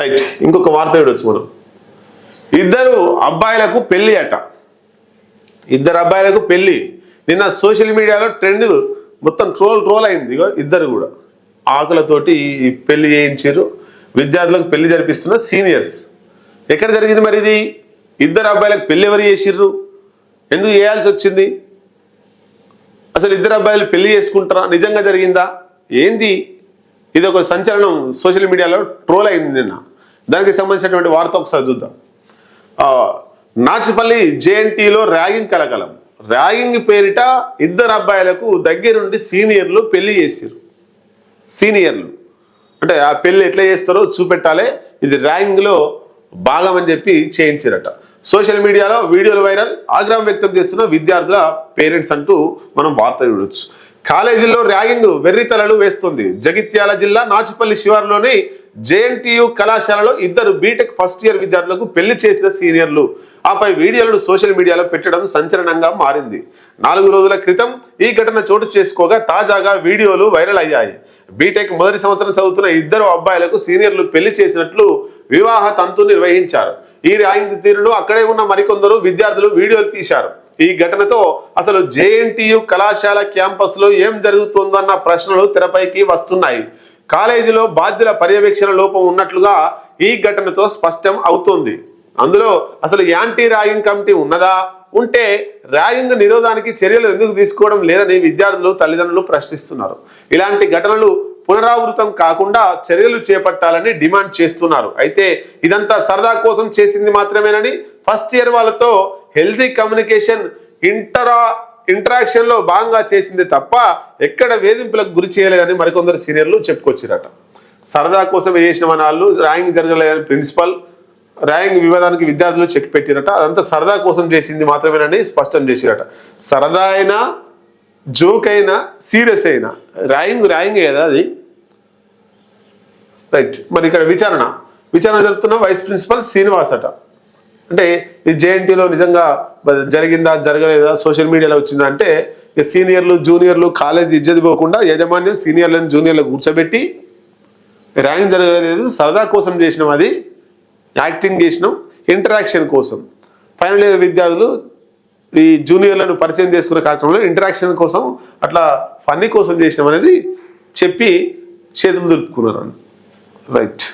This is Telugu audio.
రైట్ ఇంకొక వార్త చూడొచ్చు మనం ఇద్దరు అబ్బాయిలకు పెళ్ళి అట. ఇద్దరు అబ్బాయిలకు పెళ్ళి నిన్న సోషల్ మీడియాలో ట్రెండ్ మొత్తం ట్రోల్ ట్రోల్ అయింది. ఇగో ఇద్దరు కూడా. ఆకులతోటి పెళ్ళి చేయించారు విద్యార్థులకు పెళ్ళి జరిపిస్తున్న సీనియర్స్. ఎక్కడ జరిగింది మరి ఇది? ఇద్దరు అబ్బాయిలకు పెళ్ళి ఎవరు చేసిర్రు? ఎందుకు చేయాల్సి వచ్చింది? అసలు ఇద్దరు అబ్బాయిలు పెళ్ళి చేసుకుంటారా? నిజంగా జరిగిందా? ఏంది? ఇది ఒక సంచలనం సోషల్ మీడియాలో ట్రోల్ అయింది నిన్న. దానికి సంబంధించినటువంటి వార్త ఒకసారి చూద్దాం. నాచిపల్లి నాచుపల్లి జేఎన్టీలో ర్యాగింగ్ కలకలం. ర్యాగింగ్ పేరిట ఇద్దరు అబ్బాయిలకు దగ్గరుండి సీనియర్లు పెళ్ళి చేసిర్రు. సీనియర్లు. అంటే ఆ పెళ్ళి ఎట్లా చేస్తారో చూపెట్టాలి. ఇది ర్యాగింగ్లో భాగం అని చెప్పి చేయించారట. సోషల్ మీడియాలో వీడియోలు వైరల్. ఆగ్రహం వ్యక్తం చేస్తున్న విద్యార్థుల పేరెంట్స్ అంటూ మనం వార్త చూడొచ్చు. కాలేజీల్లో ర్యాగింగ్ వెర్రితలలు వేస్తుంది. జగిత్యాల జిల్లా నాచుపల్లి శివారులోని జేఎన్టీయు కళాశాలలో ఇద్దరు బీటెక్ ఫస్ట్ ఇయర్ విద్యార్థులకు పెళ్ళి చేసిన సీనియర్లు. ఆపై వీడియోలను సోషల్ మీడియాలో పెట్టడం సంచలనంగా మారింది. నాలుగు రోజుల క్రితం ఈ ఘటన చోటు చేసుకోగా తాజాగా వీడియోలు వైరల్ అయ్యాయి. బీటెక్ మొదటి సంవత్సరం చదువుతున్న ఇద్దరు అబ్బాయిలకు సీనియర్లు పెళ్ళి చేసినట్లు వివాహ తంతు నిర్వహించారు. ఈ ర్యాగింగ్ తీరులో అక్కడే ఉన్న మరికొందరు విద్యార్థులు వీడియోలు తీశారు. ఈ ఘటనతో అసలు జేఎన్టీయు కళాశాల క్యాంపస్లో ఏం జరుగుతుందన్న ప్రశ్నలు తెరపైకి వస్తున్నాయి. కాలేజీలో బాధ్యుల పర్యవేక్షణ లోపం ఉన్నట్లుగా ఈ ఘటనతో స్పష్టం అవుతోంది. అందులో అసలు యాంటీ ర్యాగింగ్ కమిటీ ఉన్నదా? ఉంటే ర్యాగింగ్ నిరోధానికి చర్యలు ఎందుకు తీసుకోవడం లేదని విద్యార్థులు తల్లిదండ్రులు ప్రశ్నిస్తున్నారు. ఇలాంటి ఘటనలు పునరావృతం కాకుండా చర్యలు చేపట్టాలని డిమాండ్ చేస్తున్నారు. అయితే ఇదంతా సరదా కోసం చేసింది మాత్రమేనని ఫస్ట్ ఇయర్ వాళ్ళతో హెల్తీ కమ్యూనికేషన్ ఇంటరా ఇంటరాక్షన్లో భాగంగా చేసింది తప్ప ఎక్కడ వేధింపులకు గురి చేయలేదని మరికొందరు సీనియర్లు చెప్పుకొచ్చారట. సరదా కోసం చేసిన వాళ్ళు? ర్యాంక్ జరగలేదని ప్రిన్సిపల్ ర్యాంక్ వివాదానికి విద్యార్థులు చెక్ పెట్టిరట. అదంతా సరదా కోసం చేసింది మాత్రమేనని స్పష్టం చేసిరట. సరదా అయినా జోక్ అయినా సీరియస్ అయినా ర్యాంక్ ర్యాంక్ కదా అది? రైట్ మరి ఇక్కడ విచారణ. విచారణ జరుపుతున్న వైస్ ప్రిన్సిపల్ శ్రీనివాస్ అట అంటే ఈ జేఎన్టీలో నిజంగా జరిగిందా జరగలేదా సోషల్ మీడియాలో వచ్చిందా అంటే సీనియర్లు జూనియర్లు కాలేజ్ ఇజ్జతి పోకుండా యాజమాన్యం సీనియర్లను జూనియర్లు కూర్చోబెట్టి ర్యాంక్ జరగలేదు సరదా కోసం చేసినాం అది యాక్టింగ్ చేసినాం ఇంటరాక్షన్ కోసం. ఫైనల్ ఇయర్ విద్యార్థులు ఈ జూనియర్లను పరిచయం చేసుకునే కార్యక్రమంలో ఇంటరాక్షన్ కోసం అట్లా ఫన్నీ కోసం చేసినాం అనేది చెప్పి చేతులు దులుపుకున్నారు. రైట్.